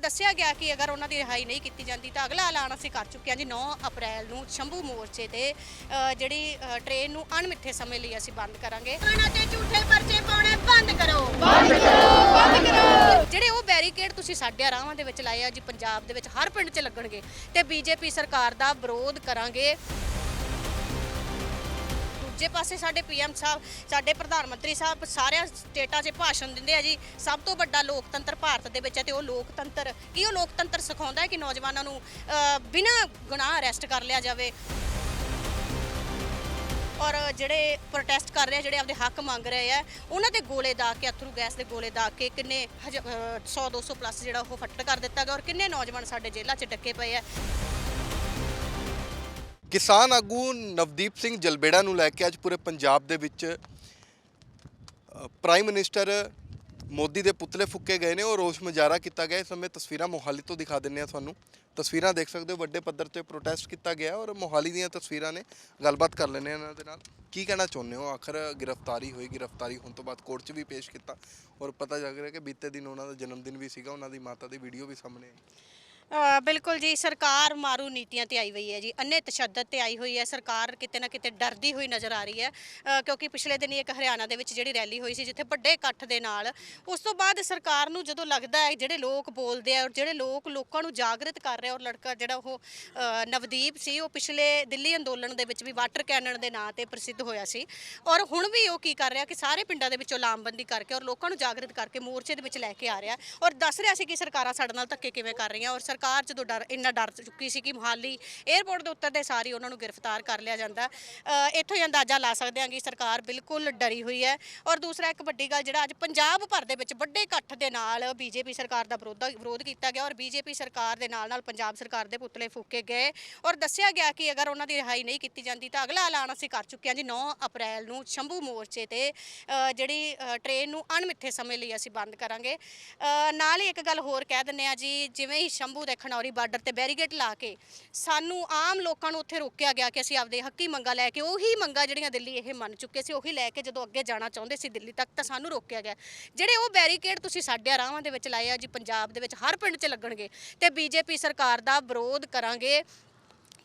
ਦੱਸਿਆ ਗਿਆ ਕਿ ਅਗਰ ਉਹਨਾਂ ਦੀ ਰਿਹਾਈ ਨਹੀਂ ਕੀਤੀ ਜਾਂਦੀ ਤਾਂ ਅਗਲਾ ਐਲਾਨ ਅਸੀਂ ਕਰ ਚੁੱਕੇ ਹਾਂ ਜੀ 9 ਅਪ੍ਰੈਲ ਨੂੰ ਸ਼ੰਭੂ ਮੋਰਚੇ ਤੇ ਅ, ਜਿਹੜੀ ਅ, ਟ੍ਰੇਨ ਨੂੰ ਅਣਮਿੱਥੇ ਸਮੇਂ ਲਈ ਅਸੀਂ ਬੰਦ ਕਰਾਂਗੇ। ਉਹਨਾਂ ਤੇ ਝੂਠੇ ਪਰਚੇ ਪਾਉਣੇ ਬੰਦ ਕਰੋ। ਬੰਦ ਕਰੋ ਬੰਦ ਕਰੋ। ਜਿਹੜੇ ਉਹ ਬੈਰੀਕੇਡ ਤੁਸੀਂ ਸਾਡੇ ਰਾਹਾਂ ਦੇ ਵਿੱਚ ਲਾਏ ਆ ਜੀ ਪੰਜਾਬ ਦੇ ਵਿੱਚ ਹਰ ਪਿੰਡ 'ਚ ਲੱਗਣਗੇ ਤੇ ਬੀਜੇਪੀ ਸਰਕਾਰ ਦਾ ਵਿਰੋਧ ਕਰਾਂਗੇ। ਦੂਜੇ ਪਾਸੇ ਸਾਡੇ ਪੀਐਮ ਸਾਹਿਬ, ਸਾਡੇ ਪ੍ਰਧਾਨ ਮੰਤਰੀ ਸਾਹਿਬ ਸਾਰਿਆਂ ਸਟੇਟਾਂ 'ਚ ਭਾਸ਼ਣ ਦਿੰਦੇ ਆ ਜੀ। ਸਭ ਤੋਂ ਵੱਡਾ ਲੋਕਤੰਤਰ ਭਾਰਤ ਦੇ ਵਿੱਚ ਹੈ ਤੇ ਉਹ ਲੋਕਤੰਤਰ, ਕੀ ਉਹ ਲੋਕਤੰਤਰ ਸਿਖਾਉਂਦਾ ਹੈ ਕਿ ਨੌਜਵਾਨਾਂ ਨੂੰ ਬਿਨਾਂ ਗੁਨਾਹ ਅਰੈਸਟ ਕਰ ਲਿਆ ਜਾਵੇ? ਔਰ ਜਿਹੜੇ ਪ੍ਰੋਟੈਸਟ ਕਰ ਰਹੇ ਆ, ਜਿਹੜੇ ਆਪਦੇ ਹੱਕ ਮੰਗ ਰਹੇ ਆ, ਉਹਨਾਂ ਤੇ ਗੋਲੇ ਦਾ ਕੇ, ਅਥਰੂ ਗੈਸ ਦੇ ਗੋਲੇ ਦਾ ਕੇ ਕਿੰਨੇ 100 200 ਪਲੱਸ ਜਿਹੜਾ ਉਹ ਫੱਟੜ ਕਰ ਦਿੱਤਾ ਗਿਆ ਔਰ ਕਿੰਨੇ ਨੌਜਵਾਨ ਸਾਡੇ ਜੇਲ੍ਹਾਂ 'ਚ ਡੱਕੇ ਪਏ ਆ। ਕਿਸਾਨ ਆਗੂ ਨਵਦੀਪ ਸਿੰਘ ਜਲਬੇੜਾ ਨੂੰ ਲੈ ਕੇ ਅੱਜ ਪੂਰੇ ਪੰਜਾਬ ਦੇ ਵਿੱਚ ਪ੍ਰਾਈਮ ਮਿਨਿਸਟਰ ਮੋਦੀ ਦੇ ਪੁਤਲੇ ਫੁੱਕੇ ਗਏ ਨੇ ਔਰ ਰੋਸ ਮੁਜ਼ਾਹਰਾ ਕੀਤਾ ਗਿਆ। ਇਸ ਸਮੇਂ ਤਸਵੀਰਾਂ ਮੋਹਾਲੀ ਤੋਂ ਦਿਖਾ ਦਿੰਨੇ ਆ ਤੁਹਾਨੂੰ। ਤਸਵੀਰਾਂ ਦੇਖ ਸਕਦੇ ਹੋ, ਵੱਡੇ ਪੱਧਰ ਤੇ ਪ੍ਰੋਟੈਸਟ ਕੀਤਾ ਗਿਆ ਔਰ ਮੋਹਾਲੀ ਦੀਆਂ ਤਸਵੀਰਾਂ ਨੇ ਗੱਲਬਾਤ ਕਰ ਲੈਣੇ ਇਹਨਾਂ ਦੇ ਨਾਲ। ਕੀ ਕਹਿਣਾ ਚਾਹੁੰਦੇ ਹੋ? ਆਖਰ ਗ੍ਰਿਫਤਾਰੀ ਹੋਈ, ਗ੍ਰਿਫਤਾਰੀ ਹੋਣ ਤੋਂ ਬਾਅਦ ਕੋਰਟ 'ਚ ਵੀ ਪੇਸ਼ ਕੀਤਾ ਔਰ ਪਤਾ ਲੱਗ ਰਿਹਾ ਕਿ ਬੀਤੇ ਦਿਨ ਉਹਨਾਂ ਦਾ ਜਨਮ ਦਿਨ ਵੀ ਸੀਗਾ, ਉਹਨਾਂ ਦੀ ਮਾਤਾ ਦੀ ਵੀਡੀਓ ਵੀ ਸਾਹਮਣੇ ਆਈ। ਅ, ਬਿਲਕੁਲ ਜੀ ਸਰਕਾਰ ਮਾਰੂ ਨੀਤੀਆਂ ਤੇ ਆਈ ਹੋਈ ਹੈ ਜੀ। ਅੰਨੇ ਤਸ਼ੱਦਦ ਤੇ ਆਈ ਹੋਈ ਹੈ। ਸਰਕਾਰ ਕਿਤੇ ਨਾ ਕਿਤੇ ਡਰਦੀ ਹੋਈ ਨਜ਼ਰ ਆ ਰਹੀ ਹੈ। ਅ, ਕਿਉਂਕਿ ਪਿਛਲੇ ਦਿਨੀ ਇੱਕ ਹਰਿਆਣਾ ਦੇ ਵਿੱਚ ਜਿਹੜੀ ਰੈਲੀ ਹੋਈ ਸੀ ਜਿੱਥੇ ਵੱਡੇ ਇਕੱਠ ਦੇ ਨਾਲ ਉਸ ਤੋਂ ਬਾਅਦ ਸਰਕਾਰ ਨੂੰ ਜਦੋਂ ਲੱਗਦਾ ਹੈ ਜਿਹੜੇ ਲੋਕ ਬੋਲਦੇ ਆ ਔਰ ਜਿਹੜੇ ਲੋਕ ਲੋਕਾਂ ਨੂੰ ਜਾਗਰਿਤ ਕਰ ਰਹੇ ਆ ਔਰ ਲੜਕਾ ਜਿਹੜਾ ਉਹ ਅ, ਨਵਦੀਪ ਸੀ ਉਹ ਪਿਛਲੇ ਦਿੱਲੀ ਅੰਦੋਲਨ ਦੇ ਵਿੱਚ ਵੀ ਵਾਟਰ ਕੈਨਨ ਦੇ ਨਾਂ ਤੇ ਪ੍ਰਸਿੱਧ ਹੋਇਆ ਸੀ। ਔਰ ਹੁਣ ਵੀ ਉਹ ਕੀ ਕਰ ਰਿਹਾ ਕਿ ਸਾਰੇ ਪਿੰਡਾਂ ਦੇ ਵਿੱਚੋਂ ਲਾਮਬੰਦੀ ਕਰਕੇ ਔਰ ਲੋਕਾਂ ਨੂੰ ਜਾਗਰਿਤ ਕਰਕੇ ਮੋਰਚੇ ਦੇ ਵਿੱਚ ਲੈ ਕੇ ਆ ਰਿਹਾ। ਔਰ ਦੱਸ ਰਿਹਾ ਸੀ ਕਿ ਸਰਕਾਰਾਂ ਸਾਡੇ ਨਾਲ ਧੱਕੇ ਕਿਵੇਂ ਕਰ ਰਹੀਆਂ ਔਰ ਸਰ ਸਰਕਾਰ ਜਦੋਂ ਡਰ ਇੰਨਾ ਡਰ ਚੁੱਕੀ ਸੀ ਕਿ ਮੁਹਾਲੀ 에ਅਰਪੋਰਟ ਦੇ ਉੱਤਰ ਦੇ ਸਾਰੀ ਉਹਨਾਂ ਨੂੰ ਗ੍ਰਿਫਤਾਰ ਕਰ ਲਿਆ ਜਾਂਦਾ। ਇੱਥੋਂ ਹੀ ਅੰਦਾਜ਼ਾ ਲਾ ਸਕਦੇ ਹਾਂ ਕਿ ਸਰਕਾਰ ਬਿਲਕੁਲ ਡਰੀ ਹੋਈ ਹੈ। ਔਰ ਦੂਸਰਾ ਇੱਕ ਵੱਡੀ ਗੱਲ ਜਿਹੜਾ ਅੱਜ ਪੰਜਾਬ ਭਰ ਦੇ ਵਿੱਚ ਵੱਡੇ ਇਕੱਠ ਦੇ ਨਾਲ ਬੀਜੇਪੀ ਸਰਕਾਰ ਦਾ ਵਿਰੋਧ ਵਿਰੋਧ ਕੀਤਾ ਗਿਆ ਔਰ ਬੀਜੇਪੀ ਸਰਕਾਰ ਦੇ ਨਾਲ ਨਾਲ ਪੰਜਾਬ ਸਰਕਾਰ ਦੇ ਪੁਤਲੇ ਫੂਕੇ ਗਏ। ਔਰ ਦੱਸਿਆ ਗਿਆ ਕਿ ਅਗਰ ਉਹਨਾਂ ਦੀ ਰਿਹਾਈ ਨਹੀਂ ਕੀਤੀ ਜਾਂਦੀ ਤਾਂ ਅਗਲਾ ਐਲਾਨ ਅਸੀਂ ਕਰ ਚੁੱਕੇ ਹਾਂ ਜੀ 9 ਅਪ੍ਰੈਲ ਨੂੰ ਸ਼ੰਭੂ ਮੋਰਚੇ ਤੇ। ਜਿਹੜੀ ਅ, ਟ੍ਰੇਨ ਨੂੰ ਅਣਮਿੱਥੇ ਸਮੇਂ ਲਈ ਅਸੀਂ ਬੰਦ ਕਰਾਂਗੇ। ਨਾਲ ਹੀ ਇੱਕ ਗੱਲ ਹੋਰ ਕਹਿ ਦਿੰਨੇ ਆ ਜੀ ਜਿਵੇਂ ਹੀ ਸ਼ੰਭੂ ਦੇ ਖਨੌਰੀ ਬਾਰਡਰ ਤੇ ਬੈਰੀਗੇਡ ਲਾ ਕੇ। ਸਾਨੂੰ ਆਮ ਲੋਕਾਂ ਨੂੰ ਉੱਥੇ ਰੋਕਿਆ ਗਿਆ ਕਿ ਅਸੀਂ ਆਪਦੇ ਹੱਕੀ ਮੰਗਾ ਲੈ ਕੇ, ਉਹੀ ਮੰਗਾ ਜਿਹੜੀਆਂ ਦਿੱਲੀ ਇਹ ਮੰਨ ਚੁੱਕੇ ਸੀ, ਉਹੀ ਲੈ ਕੇ ਜਦੋਂ ਅੱਗੇ ਜਾਣਾ ਚਾਹੁੰਦੇ ਸੀ ਦਿੱਲੀ ਤੱਕ, ਤਾਂ ਸਾਨੂੰ ਰੋਕਿਆ ਗਿਆ। ਜਿਹੜੇ ਉਹ ਬੈਰੀਕੇਡ ਤੁਸੀਂ ਸਾਡੇ ਰਾਹਾਂ ਦੇ ਵਿੱਚ ਲਾਏ ਆ ਜੀ, ਪੰਜਾਬ ਦੇ ਵਿੱਚ ਹਰ ਪਿੰਡ 'ਚ ਲੱਗਣਗੇ। ਤੇ ਬੀਜੇਪੀ ਸਰਕਾਰ ਦਾ ਵਿਰੋਧ ਕਰਾਂਗੇ।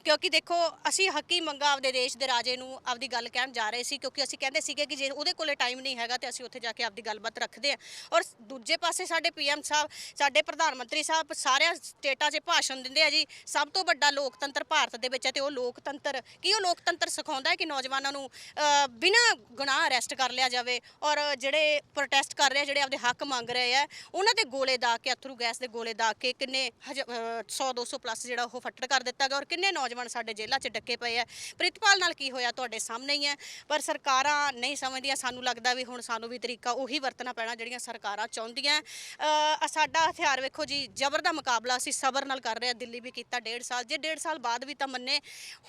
ਕਿਉਂਕਿ ਦੇਖੋ, ਅਸੀਂ ਹੱਕੀ ਮੰਗਾ ਆਪਦੇ ਦੇਸ਼ ਦੇ ਰਾਜੇ ਨੂੰ ਆਪਦੀ ਗੱਲ ਕਹਿਣ ਜਾ ਰਹੇ ਸੀ, ਕਿਉਂਕਿ ਅਸੀਂ ਕਹਿੰਦੇ ਸੀਗੇ ਕਿ ਜੇ ਉਹਦੇ ਕੋਲੇ ਟਾਈਮ ਨਹੀਂ ਹੈਗਾ ਤੇ ਅਸੀਂ ਉੱਥੇ ਜਾ ਕੇ ਆਪਦੀ ਗੱਲਬਾਤ ਰੱਖਦੇ ਆ ਔਰ ਦੂਜੇ ਪਾਸੇ ਸਾਡੇ ਪੀਐਮ ਸਾਹਿਬ, ਸਾਡੇ ਪ੍ਰਧਾਨ ਮੰਤਰੀ ਸਾਹਿਬ ਸਾਰਿਆਂ ਸਟੇਟਾਂ 'ਚ ਭਾਸ਼ਣ ਦਿੰਦੇ ਆ ਜੀ, ਸਭ ਤੋਂ ਵੱਡਾ ਲੋਕਤੰਤਰ ਭਾਰਤ ਦੇ ਵਿੱਚ ਹੈ ਤੇ ਉਹ ਲੋਕਤੰਤਰ, ਕੀ ਉਹ ਲੋਕਤੰਤਰ ਸਿਖਾਉਂਦਾ ਹੈ ਕਿ ਨੌਜਵਾਨਾਂ ਨੂੰ ਬਿਨਾਂ ਗੁਨਾਹ ਅਰੈਸਟ ਕਰ ਲਿਆ ਜਾਵੇ ਔਰ ਜਿਹੜੇ ਪ੍ਰੋਟੈਸਟ ਕਰ ਰਹੇ ਆ, ਜਿਹੜੇ ਆਪਦੇ ਹੱਕ ਮੰਗ ਰਹੇ ਆ, ਉਹਨਾਂ ਤੇ ਗੋਲੇ ਦਾ ਕੇ, ਅਥਰੂ ਗੈਸ ਦੇ ਗੋਲੇ ਦਾ ਕੇ ਕਿੰਨੇ 100 200 ਪਲੱਸ ਜਿਹੜਾ ਉਹ ਫੱਟੜ ਕਰ ਦਿੱਤਾ ਗਿਆ ਔਰ ਕਿੰਨੇ ਨੌਜਵਾਨ ਸਾਡੇ ਜੇਲ੍ਹਾਂ 'ਚ ਡੱਕੇ ਪਏ ਆ। ਪ੍ਰਿਤਪਾਲ ਨਾਲ ਕੀ ਹੋਇਆ ਤੁਹਾਡੇ ਸਾਹਮਣੇ ਹੀ ਹੈ ਪਰ ਸਰਕਾਰਾਂ ਨਹੀਂ ਸਮਝਦੀਆਂ। ਸਾਨੂੰ ਲੱਗਦਾ ਵੀ ਹੁਣ ਸਾਨੂੰ ਵੀ ਤਰੀਕਾ ਉਹੀ ਵਰਤਣਾ ਪੈਣਾ ਜਿਹੜੀਆਂ ਸਰਕਾਰਾਂ ਚਾਹੁੰਦੀਆਂ। ਸਾਡਾ ਹਥਿਆਰ ਵੇਖੋ ਜੀ ਜ਼ਬਰ ਦਾ ਮੁਕਾਬਲਾ ਅਸੀਂ ਸਬਰ ਨਾਲ ਕਰ ਰਹੇ ਆ ਦਿੱਲੀ ਵੀ ਕੀਤਾ ਡੇਢ ਸਾਲ। ਜੇ ਡੇਢ ਸਾਲ ਬਾਅਦ ਵੀ ਤਾਂ ਮੰਨੇ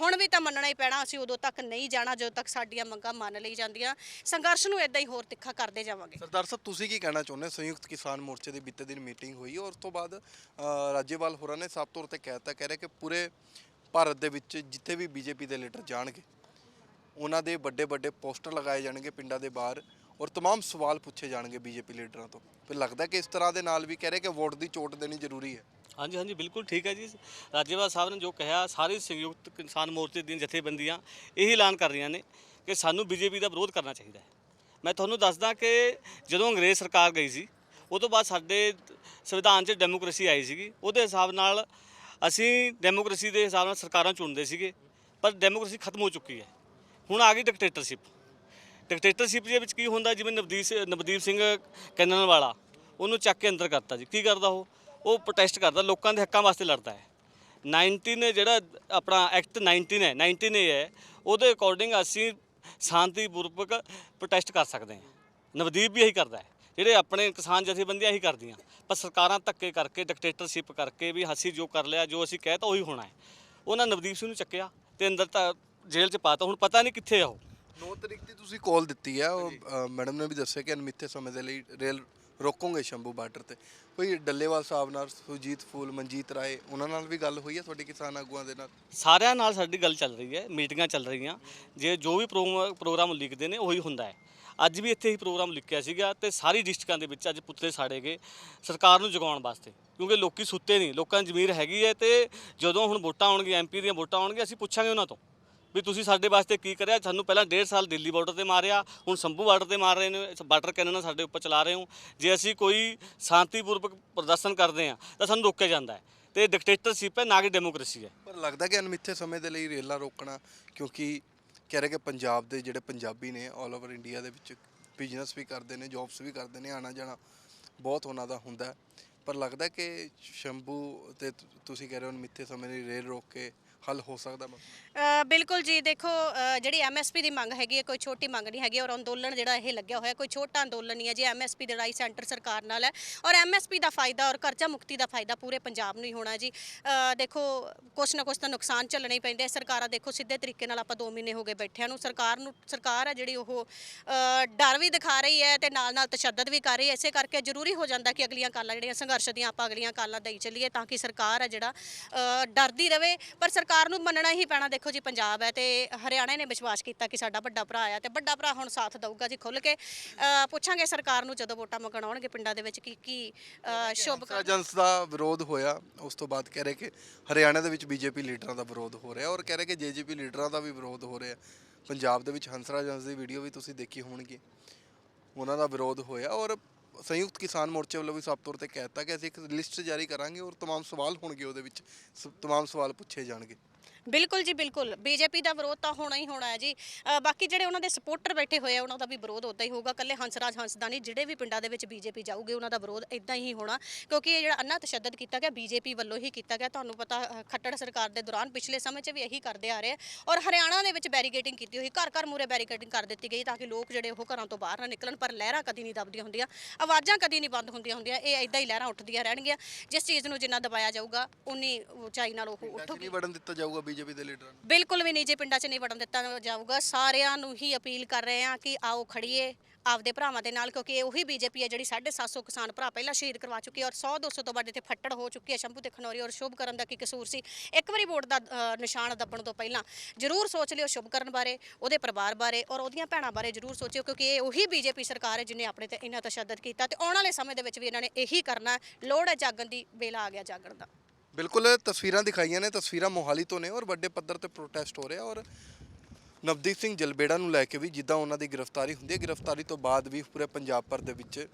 ਹੁਣ ਵੀ ਤਾਂ ਮੰਨਣਾ ਹੀ ਪੈਣਾ। ਅਸੀਂ ਉਦੋਂ ਤੱਕ ਨਹੀਂ ਜਾਣਾ ਜਦੋਂ ਤੱਕ ਸਾਡੀਆਂ ਮੰਗਾਂ ਮੰਨ ਲਈ ਜਾਂਦੀਆਂ। ਸੰਘਰਸ਼ ਨੂੰ ਇਦਾਂ ਹੀ ਹੋਰ ਤਿੱਖਾ ਕਰਦੇ ਜਾਵਾਂਗੇ। ਸਰਦਾਰ ਸਾਹਿਬ ਤੁਸੀਂ ਕੀ ਕਹਿਣਾ ਚਾਹੁੰਦੇ ਹੋ? ਸੰਯੁਕਤ ਕਿਸਾਨ ਮੋਰਚੇ ਦੀ ਬੀਤੇ ਦਿਨ ਮੀਟਿੰਗ ਹੋਈ ਔਰ ਉਸ ਤੋਂ ਬਾਅਦ ਅ, ਰਾਜੇਵਾਲ ਹੋਰਾਂ ਨੇ ਸਾਫ਼ ਤੌਰ ਤੇ ਕਹਿਤਾ ਕਹਿ ਰਿਹਾ ਕਿ ਪੂਰੇ ਭਾਰਤ ਦੇ ਵਿੱਚ ਜਿੱਥੇ ਵੀ ਬੀਜੇਪੀ ਦੇ ਲੀਡਰ ਜਾਣਗੇ ਉਹਨਾਂ ਦੇ ਵੱਡੇ ਵੱਡੇ ਪੋਸਟਰ ਲਗਾਏ ਜਾਣਗੇ ਪਿੰਡਾਂ ਦੇ ਬਾਹਰ ਔਰ तमाम ਸਵਾਲ ਪੁੱਛੇ ਜਾਣਗੇ ਬੀਜੇਪੀ ਲੀਡਰਾਂ ਤੋਂ ਫਿਰ ਲੱਗਦਾ ਕਿ ਇਸ ਤਰ੍ਹਾਂ ਦੇ ਨਾਲ ਵੀ ਕਹਿ ਰਹੇ ਕਿ ਵੋਟ ਦੀ ਚੋਟ ਦੇਣੀ ਜ਼ਰੂਰੀ ਹੈ ਹਾਂਜੀ ਹਾਂਜੀ ਬਿਲਕੁਲ ਠੀਕ ਹੈ ਜੀ ਰਾਜੇਵਾਲ ਸਾਹਿਬ ਨੇ ਜੋ ਕਿਹਾ ਸਾਰੇ ਸੰਯੁਕਤ ਕਿਸਾਨ ਮੋਰਚੇ ਦੀਆਂ ਜਥੇਬੰਦੀਆਂ ਇਹੀ ਐਲਾਨ ਕਰ ਰਹੀਆਂ ਨੇ ਕਿ ਸਾਨੂੰ ਬੀਜੇਪੀ ਦਾ ਵਿਰੋਧ ਕਰਨਾ ਚਾਹੀਦਾ ਹੈ ਮੈਂ ਤੁਹਾਨੂੰ ਦੱਸਦਾ ਕਿ ਜਦੋਂ ਅੰਗਰੇਜ਼ ਸਰਕਾਰ ਗਈ ਸੀ ਉਹ ਤੋਂ ਬਾਅਦ ਸਾਡੇ ਸੰਵਿਧਾਨ 'ਚ ਡੈਮੋਕ੍ਰੇਸੀ ਆਈ ਸੀਗੀ ਉਹਦੇ ਹਿਸਾਬ ਨਾਲ ਅਸੀਂ ਡੈਮੋਕ੍ਰੇਸੀ ਦੇ ਹਿਸਾਬ ਨਾਲ ਸਰਕਾਰਾਂ ਚੁਣਦੇ ਸੀਗੇ, ਪਰ ਡੈਮੋਕ੍ਰੇਸੀ ਖਤਮ ਹੋ ਚੁੱਕੀ ਹੈ। ਹੁਣ ਆ ਗਈ ਡਿਕਟੇਟਰਸ਼ਿਪ ਡਿਕਟੇਟਰਸ਼ਿਪ ਦੇ ਵਿੱਚ ਕੀ ਹੁੰਦਾ, ਜਿਵੇਂ ਨਵਦੀਪ ਨਵਦੀਪ ਸਿੰਘ ਕੈਨਨ ਵਾਲਾ, ਉਹਨੂੰ ਚੱਕ ਕੇ ਅੰਦਰ ਕਰਤਾ ਜੀ। ਕੀ ਕਰਦਾ ਉਹ? ਉਹ ਪ੍ਰੋਟੈਸਟ ਕਰਦਾ, ਲੋਕਾਂ ਦੇ ਹੱਕਾਂ ਵਾਸਤੇ ਲੜਦਾ ਹੈ। 19 ਜਿਹੜਾ ਆਪਣਾ ਐਕਟ 19 ਹੈ 19 ਇਹ ਹੈ, ਉਹਦੇ ਅਕੋਰਡਿੰਗ ਅਸੀਂ ਸ਼ਾਂਤੀਪੂਰਵਕ ਪ੍ਰੋਟੈਸਟ ਕਰ ਸਕਦੇ ਹਾਂ। ਨਵਦੀਪ ਵੀ ਇਹੀ ਕਰਦਾ ਹੈ। ਜਿਹੜੇ ਆਪਣੇ ਕਿਸਾਨ ਜਥੇਬੰਦੀਆਂ ਇਹੀ ਕਰਦੀਆਂ। ਪਰ ਸਰਕਾਰਾਂ ਧੱਕੇ ਕਰਕੇ ਡਿਕਟੇਟਰਸ਼ਿਪ ਕਰਕੇ ਵੀ ਅਸੀਂ ਜੋ ਕਰ ਲਿਆ ਜੋ ਅਸੀਂ ਕਹਿ ਤਾ ਉਹੀ ਹੋਣਾ ਹੈ। ਉਹਨਾਂ ਨਵਦੀਪ ਸਿੰਘ ਨੂੰ ਚੱਕਿਆ ਤੇ ਅੰਦਰ ਤਾਂ ਜੇਲ੍ਹ 'ਚ ਪਾਤਾ। ਹੁਣ ਪਤਾ ਨਹੀਂ ਕਿੱਥੇ ਆ ਉਹ। 9 ਤਰੀਕ ਦੀ ਤੁਸੀਂ ਕਾਲ ਦਿੱਤੀ ਹੈ ਉਹ ਮੈਡਮ ਨੇ ਵੀ ਦੱਸਿਆ ਕਿ ਅਨਮਿੱਥੇ ਸਮੇਂ ਦੇ ਲਈ ਰੇਲ ਰੋਕੋਗੇ ਸ਼ੰਭੂ ਬਾਰਡਰ ਤੇ। ਕੋਈ ਡੱਲੇਵਾਲ ਸਾਹਿਬ ਨਾਲ ਸੁਜੀਤ ਫੂਲ ਮਨਜੀਤ ਰਾਏ ਉਹਨਾਂ ਨਾਲ ਵੀ ਗੱਲ ਹੋਈ ਹੈ ਤੁਹਾਡੀ ਕਿਸਾਨ ਆਗੂਆਂ ਦੇ ਨਾਲ? ਸਾਰਿਆਂ ਨਾਲ ਸਾਡੀ ਗੱਲ ਚੱਲ ਰਹੀ ਹੈ ਮੀਟਿੰਗਾਂ ਚੱਲ ਰਹੀਆਂ। ਜੇ ਜੋ ਵੀ ਪ੍ਰੋਗਰਾਮ ਲਿਖਦੇ ਨੇ ਉਹੀ ਹੁੰਦਾ ਹੈ। ਅੱਜ ਵੀ ਇੱਥੇ ਹੀ ਪ੍ਰੋਗਰਾਮ ਲਿਖਿਆ ਸੀਗਾ ਤੇ ਸਾਰੀ ਡਿਸਟ੍ਰਿਕਾਂ ਦੇ ਵਿੱਚ ਅੱਜ ਪੁਤਲੇ ਸਾੜੇ ਗਏ ਸਰਕਾਰ ਨੂੰ ਜਗਾਉਣ ਵਾਸਤੇ, ਕਿਉਂਕਿ ਲੋਕੀ ਸੁੱਤੇ ਨਹੀਂ, ਲੋਕਾਂ ਦੀ ਜ਼ਮੀਰ ਹੈਗੀ ਹੈ ਤੇ ਜਦੋਂ ਹੁਣ ਵੋਟਾਂ ਆਉਣਗੀਆਂ ਐਮਪੀ ਦੀਆਂ ਵੋਟਾਂ ਆਉਣਗੀਆਂ, ਅਸੀਂ ਪੁੱਛਾਂਗੇ ਉਹਨਾਂ ਤੋਂ ਵੀ ਤੁਸੀਂ ਸਾਡੇ ਵਾਸਤੇ ਕੀ ਕਰਿਆ? ਸਾਨੂੰ ਪਹਿਲਾਂ ਡੇਢ ਸਾਲ ਦਿੱਲੀ ਬਾਰਡਰ ਤੇ ਮਾਰਿਆ, ਹੁਣ ਸੰਭੂ ਬਾਰਡਰ ਤੇ ਮਾਰ ਰਹੇ ਨੇ, ਬਾਰਡਰ ਕੈਨਨ ਸਾਡੇ ਉੱਪਰ ਚਲਾ ਰਹੇ ਹੋ। ਜੇ ਅਸੀਂ ਕੋਈ ਸ਼ਾਂਤੀਪੂਰਵਕ ਪ੍ਰਦਰਸ਼ਨ ਕਰਦੇ ਹਾਂ, ਤਾਂ ਸਾਨੂੰ ਰੋਕਿਆ ਜਾਂਦਾ ਹੈ ਤੇ ਡਿਕਟੇਟਰਸ਼ਿਪ ਹੈ, ਨਾ ਕਿ ਡੈਮੋਕ੍ਰੇਸੀ ਹੈ। ਪਰ ਲੱਗਦਾ ਕਿ ਅਨਮਿੱਥੇ ਸਮੇਂ ਦੇ ਲਈ ਰੇਲਾਂ ਰੋਕਣਾ, ਕਿਉਂਕਿ ਕਹਿ ਰਹੇ ਕਿ ਪੰਜਾਬ ਦੇ ਜਿਹੜੇ ਪੰਜਾਬੀ ਨੇ ਆਲ ਓਵਰ ਇੰਡੀਆ ਦੇ ਵਿੱਚ ਬਿਜ਼ਨਸ ਵੀ ਕਰਦੇ ਨੇ ਜੌਬਸ ਵੀ ਕਰਦੇ ਨੇ ਆਣਾ ਜਾਣਾ ਬਹੁਤ ਉਹਨਾਂ ਦਾ ਹੁੰਦਾ ਪਰ ਲੱਗਦਾ ਕਿ ਸ਼ੰਭੂ ਤੇ ਤੁ- ਤੁਸੀਂ ਕਹਿ ਰਹੇ ਹੋ ਅਨਮਿੱਥੇ ਸਮੇਂ ਲਈ ਰੇਲ ਰੋਕ ਕੇ ਹੱਲ ਹੋ ਸਕਦਾ ਮਸਲਾ ਅ, ਬਿਲਕੁਲ ਜੀ ਦੇਖੋ ਅ, ਜਿਹੜੀ ਐਮਐਸਪੀ ਦੀ ਮੰਗ ਹੈਗੀ ਹੈ ਕੋਈ ਛੋਟੀ ਮੰਗ ਨਹੀਂ ਹੈਗੀ ਔਰ ਅੰਦੋਲਨ ਜਿਹੜਾ ਇਹ ਲੱਗਿਆ ਹੋਇਆ ਕੋਈ ਛੋਟਾ ਅੰਦੋਲਨ ਨਹੀਂ ਹੈ ਜੀ ਐਮਐਸਪੀ ਦੀ ਲੜਾਈ ਸੈਂਟਰ ਸਰਕਾਰ ਨਾਲ ਹੈ ਔਰ ਐਮਐਸਪੀ ਦਾ ਫਾਇਦਾ ਔਰ ਕਰਜ਼ਾ ਮੁਕਤੀ ਦਾ ਫਾਇਦਾ ਪੂਰੇ ਪੰਜਾਬ ਨੂੰ ਹੀ ਹੋਣਾ ਜੀ ਅ, ਦੇਖੋ ਕੁਛ ਨਾ ਕੁਛ ਤਾਂ ਨੁਕਸਾਨ ਝੱਲਣੇ ਹੀ ਪੈਂਦੇ ਆ। ਸਰਕਾਰਾਂ ਦੇਖੋ ਸਿੱਧੇ ਤਰੀਕੇ ਨਾਲ ਆਪਾਂ 2 ਮਹੀਨੇ ਹੋ ਗਏ ਬੈਠਿਆਂ ਨੂੰ ਸਰਕਾਰ ਨੂੰ ਸਰਕਾਰ ਹੈ ਜਿਹੜੀ ਉਹ ਅ, ਡਰ ਵੀ ਦਿਖਾ ਰਹੀ ਹੈ ਤੇ ਨਾਲ ਨਾਲ ਤਸ਼ੱਦਦ ਵੀ ਕਰ ਰਹੀ ਹੈ ਇਸੇ ਕਰਕੇ ਜ਼ਰੂਰੀ ਹੋ ਜਾਂਦਾ ਕਿ ਅਗਲੀਆਂ ਕਾਲਾਂ ਜਿਹੜੀਆਂ ਸੰਘਰਸ਼ ਦੀਆਂ ਆਪਾਂ ਅਗਲੀਆਂ ਕਾਲਾਂ ਦੇਈ ਚੱਲੀਏ ਤਾਂ ਕਿ ਸਰਕਾਰ ਹੈ ਜਿਹੜਾ ਅ, ਡਰਦੀ ਰਵੇ। ਪਰ ਸਰਕਾਰ ਨੂੰ ਮੰਨਣਾ ਹੀ ਪੈਣਾ ਦੇਖੋ ਜੀ ਪੰਜਾਬ ਹੈ ਤੇ ਹਰਿਆਣਾ ਨੇ ਵਿਸ਼ਵਾਸ ਕੀਤਾ ਕਿ ਸਾਡਾ ਵੱਡਾ ਭਰਾ ਆ ਤੇ ਵੱਡਾ ਭਰਾ ਹੁਣ ਸਾਥ ਦਊਗਾ ਜੀ ਖੁੱਲ ਕੇ। ਅ, ਪੁੱਛਾਂਗੇ ਸਰਕਾਰ ਨੂੰ ਜਦੋਂ ਵੋਟਾਂ ਮੰਗਣ ਆਉਣਗੇ ਪਿੰਡਾਂ ਦੇ ਵਿੱਚ ਕੀ ਕੀ ਅ, ਸ਼ੁਭ ਹੰਸਰਾਜ ਜੰਸ ਦਾ ਵਿਰੋਧ ਹੋਇਆ ਉਸ ਤੋਂ ਬਾਅਦ ਕਹਿ ਰਹੇ ਕਿ ਹਰਿਆਣਾ ਦੇ ਵਿੱਚ ਬੀਜੇਪੀ ਲੀਡਰਾਂ ਦਾ ਵਿਰੋਧ ਹੋ ਰਿਹਾ ਔਰ ਕਹਿ ਰਹੇ ਕਿ ਜੇਜੇਪੀ ਲੀਡਰਾਂ ਦਾ ਵੀ ਵਿਰੋਧ ਹੋ ਰਿਹਾ। ਪੰਜਾਬ ਦੇ ਵਿੱਚ ਹੰਸਰਾਜ ਜੰਸ ਦੀ ਵੀਡੀਓ ਵੀ ਤੁਸੀਂ ਦੇਖੀ ਹੋਣਗੀ। ਉਹਨਾਂ ਦਾ ਵਿਰੋਧ ਹੋਇਆ ਔਰ ਸੰਯੁਕਤ ਕਿਸਾਨ ਮੋਰਚੇ ਵੱਲੋਂ ਵੀ ਸਾਫ ਤੌਰ ਤੇ ਕਹਿਤਾ ਕਿ ਅਸੀਂ ਇੱਕ ਲਿਸਟ ਜਾਰੀ ਕਰਾਂਗੇ ਔਰ तमाम ਸਵਾਲ ਹੋਣਗੇ ਉਹਦੇ ਵਿੱਚ ਸ- तमाम ਸਵਾਲ ਪੁੱਛੇ ਜਾਣਗੇ ਬਿਲਕੁਲ ਜੀ ਬਿਲਕੁਲ। ਬੀਜੇਪੀ ਦਾ ਵਿਰੋਧ ਤਾਂ ਹੋਣਾ ਹੀ ਹੋਣਾ ਹੈ ਜੀ। ਅ, ਬਾਕੀ ਜਿਹੜੇ ਉਹਨਾਂ ਦੇ ਸਪੋਰਟਰ ਬੈਠੇ ਹੋਏ ਆ ਉਹਨਾਂ ਦਾ ਵੀ ਵਿਰੋਧ ਉਦਾਂ ਹੀ ਹੋਊਗਾ। ਕੱਲੇ ਹੰਸਰਾਜ ਹੰਸਦਾ ਨਹੀਂ ਜਿਹੜੇ ਵੀ ਪਿੰਡਾਂ ਦੇ ਵਿੱਚ ਬੀਜੇਪੀ ਜਾਊਗੇ ਉਹਨਾਂ ਦਾ ਵਿਰੋਧ ਇਦਾਂ ਹੀ ਹੋਣਾ। ਕਿਉਂਕਿ ਇਹ ਜਿਹੜਾ ਅੰਨਾ ਤਸ਼ੱਦਦ ਕੀਤਾ ਗਿਆ ਬੀਜੇਪੀ ਵੱਲੋਂ ਹੀ ਕੀਤਾ ਗਿਆ। ਤੁਹਾਨੂੰ ਪਤਾ ਅ, ਖੱਟੜ ਸਰਕਾਰ ਦੇ ਦੌਰਾਨ ਪਿਛਲੇ ਸਮੇਂ 'ਚ ਵੀ ਇਹੀ ਕਰਦੇ ਆ ਰਹੇ ਆ। ਔਰ ਹਰਿਆਣਾ ਦੇ ਵਿੱਚ ਬੈਰੀਕੇਡਿੰਗ ਕੀਤੀ ਹੋਈ ਘਰ ਘਰ ਮੂਰੇ ਬੈਰੀਕੇਡਿੰਗ ਕਰ ਦਿੱਤੀ ਗਈ ਤਾਂ ਕਿ ਲੋਕ ਜਿਹੜੇ ਉਹ ਘਰਾਂ ਤੋਂ ਬਾਹਰ ਨਾ ਨਿਕਲਣ ਪਰ ਲਹਿਰਾਂ ਕਦੀ ਨਹੀਂ ਦਬਦੀਆਂ ਹੁੰਦੀਆਂ ਆਵਾਜ਼ਾਂ ਕਦੀ ਨਹੀਂ ਬੰਦ ਹੁੰਦੀਆਂ ਹੁੰਦੀਆਂ। ਇਹ ਇਦਾਂ ਹੀ ਲਹਿਰਾਂ ਉੱਠਦੀਆਂ ਰਹਿਣਗੀਆਂ। ਜਿਸ ਚੀਜ਼ ਨੂੰ ਜਿੰਨਾ ਦਬਾਇਆ ਜਾਊਗਾ ਉਨੀ ਉਚਾਈ ਨਾਲ ਉਹ ਉੱਠੂਗੀ। ਨਹੀਂ ਵੜਨ ਦਿੱਤਾ ਜਾਊਗਾ ਬੀਜੇਪੀ ਦੇ ਲੀਡਰਾਂ ਨੂੰ? ਬਿਲਕੁਲ ਵੀ ਨਹੀਂ ਪਿੰਡਾਂ 'ਚ ਨਹੀਂ ਵੜਨ ਦਿੱਤਾ ਜਾਊਗਾ। ਸਾਰਿਆਂ ਨੂੰ ਹੀ ਅਪੀਲ ਕਰ ਰਹੇ ਹਾਂ ਕਿ ਆਓ ਖੜੀਏ ਆਪਦੇ ਭਰਾਵਾਂ ਦੇ ਨਾਲ ਕਿਉਂਕਿ ਇਹ ਉਹੀ ਬੀਜੇਪੀ ਹੈ ਜਿਹੜੀ 750 ਕਿਸਾਨ ਭਰਾ ਪਹਿਲਾਂ ਸ਼ਹੀਦ ਕਰਵਾ ਚੁੱਕੀ ਹੈ ਔਰ 100 200 ਤੋਂ ਵੱਧ ਇੱਥੇ ਫੱਟੜ ਹੋ ਚੁੱਕੀ ਹੈ। ਸ਼ੰਭੂ ਤੇ ਖਨੌਰੀ ਔਰ ਸ਼ੁਭ ਕਰਨ ਦਾ ਕੀ ਕਸੂਰ ਸੀ? ਇੱਕ ਵਾਰੀ ਵੋਟ ਦਾ ਅ, ਨਿਸ਼ਾਨ ਦੱਬਣ ਤੋਂ ਪਹਿਲਾਂ ਜ਼ਰੂਰ ਸੋਚ ਲਿਓ ਸ਼ੁਭ ਕਰਨ ਬਾਰੇ ਉਹਦੇ ਪਰਿਵਾਰ ਬਾਰੇ ਔਰ ਉਹਦੀਆਂ ਭੈਣਾਂ ਬਾਰੇ ਜ਼ਰੂਰ ਸੋਚਿਓ ਕਿਉਂਕਿ ਇਹ ਉਹੀ ਬੀਜੇਪੀ ਸਰਕਾਰ ਹੈ ਜਿਨੇ ਆਪਣੇ ਤੇ ਇੰਨਾ ਤਸ਼ੱਦਦ ਕੀਤਾ ਤੇ ਆਉਣ ਵਾਲੇ ਸਮੇਂ ਦੇ ਵਿੱਚ ਵੀ ਇਹਨਾਂ ਨੇ ਇਹੀ ਕਰਨਾ ਹੈ। ਲੋੜ ਹੈ ਜਾਗਣ ਦੀ ਵੇਲਾ ਆ ਗਿਆ ਜਾਗਣ ਦਾ। ਬਿਲਕੁਲ ਤਸਵੀਰਾਂ ਦਿਖਾਈਆਂ ਨੇ, ਤਸਵੀਰਾਂ ਮੋਹਾਲੀ ਤੋਂ ਨੇ ਔਰ ਵੱਡੇ ਪੱਧਰ ਤੇ ਪ੍ਰੋਟੈਸਟ ਹੋ ਰਿਹਾ ਔਰ ਨਵਦੀਪ ਸਿੰਘ ਜਲਬੇੜਾ ਨੂੰ ਲੈ ਕੇ ਵੀ ਜਿੱਦਾਂ ਉਹਨਾਂ ਦੀ ਗ੍ਰਿਫਤਾਰੀ ਹੁੰਦੀ ਹੈ, ਗ੍ਰਿਫਤਾਰੀ ਤੋਂ ਬਾਅਦ ਵੀ ਪੂਰੇ ਪੰਜਾਬ ਭਰ ਦੇ ਵਿੱਚ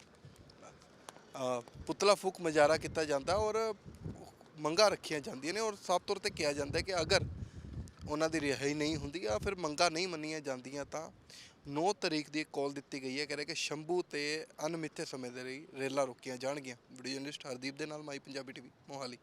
ਪੁਤਲਾ ਫੂਕ ਮਜਾਰਾ ਕੀਤਾ ਜਾਂਦਾ ਔਰ ਮੰਗਾਂ ਰੱਖੀਆਂ ਜਾਂਦੀਆਂ ਨੇ ਔਰ ਸਾਫ਼ ਤੌਰ ਤੇ ਕਿਹਾ ਜਾਂਦਾ ਹੈ ਕਿ ਅਗਰ ਉਹਨਾਂ ਦੀ ਰਿਹਾਈ ਨਹੀਂ ਹੁੰਦੀ ਜਾਂ ਫਿਰ ਮੰਗਾਂ ਨਹੀਂ ਮੰਨੀਆਂ ਜਾਂਦੀਆਂ ਤਾਂ 9 ਤਰੀਕ ਦੀ ਕਾਲ ਦਿੱਤੀ ਗਈ ਹੈ ਕਹਿ ਰਹੇ ਕਿ ਸ਼ੰਭੂ ਤੇ ਅਨਮਿੱਥੇ ਸਮੇਂ ਦੇ ਲਈ ਰੇਲਾਂ ਰੋਕੀਆਂ ਜਾਣਗੀਆਂ। ਵੀਡੀਓ ਜਰਨਲਿਸਟ ਹਰਦੀਪ ਦੇ ਨਾਲ ਮਾਈ ਪੰਜਾਬੀ ਟੀਵੀ, ਮੋਹਾਲੀ।